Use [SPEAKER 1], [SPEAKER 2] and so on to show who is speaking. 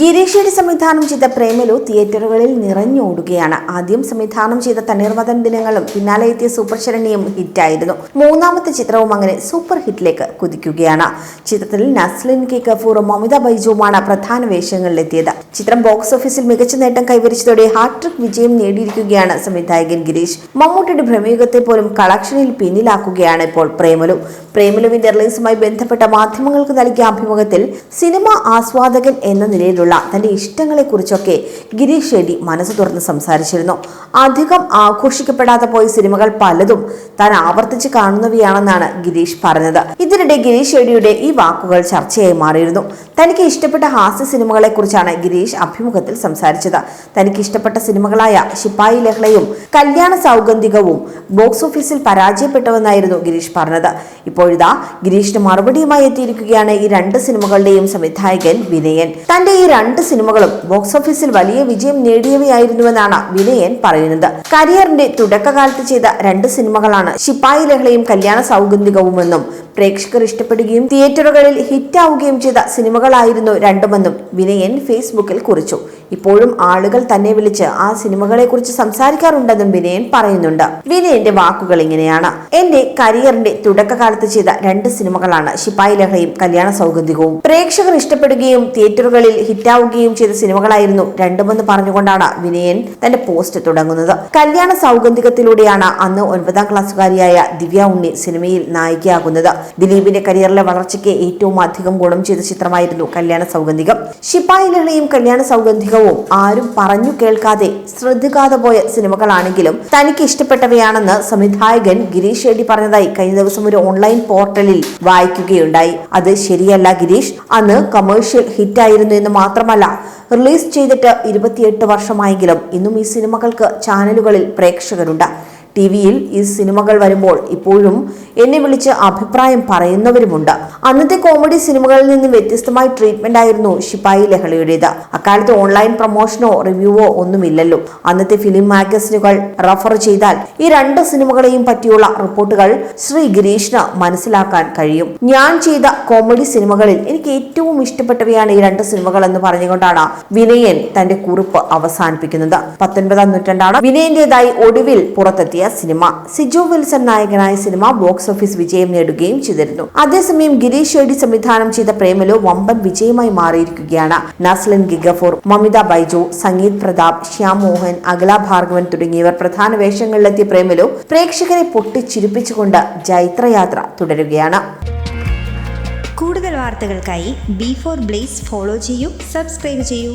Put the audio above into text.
[SPEAKER 1] ഗിരീഷ് ഷെഡി സംവിധാനം ചെയ്ത പ്രേമലു തിയേറ്ററുകളിൽ നിറഞ്ഞോടുകയാണ്. ആദ്യം സംവിധാനം ചെയ്ത തണ്ണീർമതൻ ദിനങ്ങളും പിന്നാലെ എത്തിയ സൂപ്പർ ശരണിയും ഹിറ്റായിരുന്നു. മൂന്നാമത്തെ ചിത്രവും അങ്ങനെ സൂപ്പർ ഹിറ്റിലേക്ക് കുതിക്കുകയാണ്. ചിത്രത്തിൽ നസ്ലിൻ കെ കഫൂറും മമിത ബൈജുവുമാണ് പ്രധാന വേഷങ്ങളിലെത്തിയത്. ചിത്രം ബോക്സ് ഓഫീസിൽ മികച്ച നേട്ടം കൈവരിച്ചതോടെ ഹാട്രിക് വിജയം നേടിയിരിക്കുകയാണ് സംവിധായകൻ ഗിരീഷ്. മമ്മൂട്ടിയുടെ ഭ്രമയുഗത്തെ പോലും കളക്ഷനിൽ പിന്നിലാക്കുകയാണ് ഇപ്പോൾ പ്രേമലു. പ്രേമലുവിന്റെ റിലീസുമായി ബന്ധപ്പെട്ട മാധ്യമങ്ങൾക്ക് നൽകിയ അഭിമുഖത്തിൽ സിനിമ ആസ്വാദകൻ എന്ന നിലയിലുള്ള തന്റെ ഇഷ്ടങ്ങളെക്കുറിച്ചൊക്കെ ഗിരീഷ് ഷെഡി മനസ്സ് തുറന്ന് സംസാരിച്ചിരുന്നു. അധികം ആഘോഷിക്കപ്പെടാതെ പോയ സിനിമകൾ പലതും താൻ ആവർത്തിച്ച് കാണുന്നവയാണെന്നാണ് ഗിരീഷ് പറഞ്ഞത്. ഇതിനിടെ ഗിരീഷ് ഷെഡിയുടെ ഈ വാക്കുകൾ ചർച്ചയായി മാറിയിരുന്നു. തനിക്ക് ഇഷ്ടപ്പെട്ട ഹാസ്യ സിനിമകളെക്കുറിച്ചാണ് ഗിരീഷ് അഭിമുഖത്തിൽ സംസാരിച്ചത്. തനിക്ക് ഇഷ്ടപ്പെട്ട സിനിമകളായ ശിപ്പായി ലഹളയും കല്യാണ സൗഗന്ധികവും ബോക്സ് ഓഫീസിൽ പരാജയപ്പെട്ടുവെന്നായിരുന്നു ഗിരീഷ് പറഞ്ഞത്. ഇപ്പോഴിതാ ഗിരീഷിന് മറുപടിയുമായി എത്തിയിരിക്കുകയാണ് ഈ രണ്ട് സിനിമകളുടെയും സംവിധായകൻ വിനയൻ. തന്റെ ഈ രണ്ട് സിനിമകളും ബോക്സ് ഓഫീസിൽ വലിയ വിജയം നേടിയവയായിരുന്നുവെന്നാണ് വിനയൻ പറയുന്നത്. കരിയറിന്റെ തുടക്കകാലത്ത് ചെയ്ത രണ്ട് സിനിമകളാണ് ശിപ്പായി ലഹളയും കല്യാണ സൗഗന്ധികവുമെന്നും പ്രേക്ഷകർ ഇഷ്ടപ്പെടുകയും തിയേറ്ററുകളിൽ ഹിറ്റാവുകയും ചെയ്ത സിനിമകളായിരുന്നു രണ്ടുമെന്നും വിനയൻ ഫേസ്ബുക്കിൽ കുറിച്ചു. ഇപ്പോഴും ആളുകൾ തന്നെ വിളിച്ച് ആ സിനിമകളെ കുറിച്ച് സംസാരിക്കാറുണ്ടെന്നും വിനയൻ പറയുന്നുണ്ട്. വിനയന്റെ വാക്കുകൾ ഇങ്ങനെയാണ്. എന്റെ കരിയറിന്റെ തുടക്കകാലത്ത് ചെയ്ത രണ്ട് സിനിമകളാണ് ശിപായി ലഹളയും കല്യാണ സൗഗന്ധികവും. പ്രേക്ഷകർ ഇഷ്ടപ്പെടുകയും തിയേറ്ററുകളിൽ ഹിറ്റാവുകയും ചെയ്ത സിനിമകളായിരുന്നു രണ്ടുമെന്ന് പറഞ്ഞുകൊണ്ടാണ് വിനയൻ തന്റെ പോസ്റ്റ് തുടങ്ങുന്നത്. കല്യാണ സൗഗന്ധികത്തിലൂടെയാണ് അന്ന് ഒൻപതാം ക്ലാസ്സുകാരിയായ ദിവ്യ ഉണ്ണി സിനിമയിൽ നായികയാകുന്നത്. ദിലീപിന്റെ കരിയറിലെ വളർച്ചയ്ക്ക് ഏറ്റവും അധികം ഗുണം ചെയ്ത ചിത്രമായിരുന്നു കല്യാണ സൗഗന്ധികം. ശിപ്പായി ലഹളയും കല്യാണ സൗഗന്ധികവും ആരും പറഞ്ഞു കേൾക്കാതെ ശ്രദ്ധിക്കാതെ പോയ സിനിമകളാണെങ്കിലും തനിക്ക് ഇഷ്ടപ്പെട്ടവയാണെന്ന് സംവിധായകൻ ഗിരീഷ് ഷെഡി പറഞ്ഞതായി കഴിഞ്ഞ ദിവസം ഒരു ഓൺലൈൻ പോർട്ടലിൽ വായിക്കുകയുണ്ടായി. അത് ശരിയല്ല ഗിരീഷ് അന്ന് കമേഴ്ഷ്യൽ ഹിറ്റായിരുന്നു എന്ന് മാത്രമല്ല റിലീസ് ചെയ്തിട്ട് ഇരുപത്തിയെട്ട് വർഷമായെങ്കിലും ഇന്നും ഈ സിനിമകൾക്ക് ചാനലുകളിൽ പ്രേക്ഷകരുണ്ട്. ടി വിയിൽ ഈ സിനിമകൾ വരുമ്പോൾ ഇപ്പോഴും എന്നെ വിളിച്ച് അഭിപ്രായം പറയുന്നവരുമുണ്ട്. അന്നത്തെ കോമഡി സിനിമകളിൽ നിന്ന് വ്യത്യസ്തമായ ട്രീറ്റ്മെന്റ് ആയിരുന്നു ഷിപ്പായി ലഹളയുടേത്. അക്കാലത്ത് ഓൺലൈൻ പ്രൊമോഷനോ റിവ്യൂവോ ഒന്നുമില്ലല്ലോ. അന്നത്തെ ഫിലിം മാഗസിനുകൾ റഫർ ചെയ്താൽ ഈ രണ്ട് സിനിമകളെയും പറ്റിയുള്ള റിപ്പോർട്ടുകൾ ശ്രീ ഗിരീഷിന് മനസ്സിലാക്കാൻ കഴിയും. ഞാൻ ചെയ്ത കോമഡി സിനിമകളിൽ എനിക്ക് ഏറ്റവും ഇഷ്ടപ്പെട്ടവയാണ് ഈ രണ്ട് സിനിമകൾ എന്ന് പറഞ്ഞുകൊണ്ടാണ് വിനയൻ തന്റെ കുറിപ്പ് അവസാനിപ്പിക്കുന്നത്. പത്തൊൻപതാം നൂറ്റാണ്ടാണ് വിനയന്റേതായി ഒടുവിൽ പുറത്തെത്തിയ സിനിമ. സിജു വിൽസൺ നായകനായ സിനിമ ബോക്സ് ഓഫീസ് വിജയം നേടുകയും ചെയ്തിരുന്നു. അതേസമയം ഗിരീഷ് ഷെഡി സംവിധാനം ചെയ്ത പ്രേമലോ വമ്പൻ വിജയമായി മാറിയിരിക്കുകയാണ്. നസ്ലിൻ ഗിഗഫൂർ മമിത ബൈജു സംഗീത് പ്രതാപ് ശ്യാം മോഹൻ അഖില ഭാർഗവൻ തുടങ്ങിയവർ പ്രധാന വേഷങ്ങളിലെത്തിയ പ്രേമലോ പ്രേക്ഷകരെ പൊട്ടിച്ചിരിപ്പിച്ചുകൊണ്ട് ജൈത്രയാത്ര തുടരുകയാണ്.
[SPEAKER 2] കൂടുതൽ വാർത്തകൾക്കായി ബി ഫോർ ബ്ലേസ് ഫോളോ ചെയ്യൂ സബ്സ്ക്രൈബ് ചെയ്യൂ.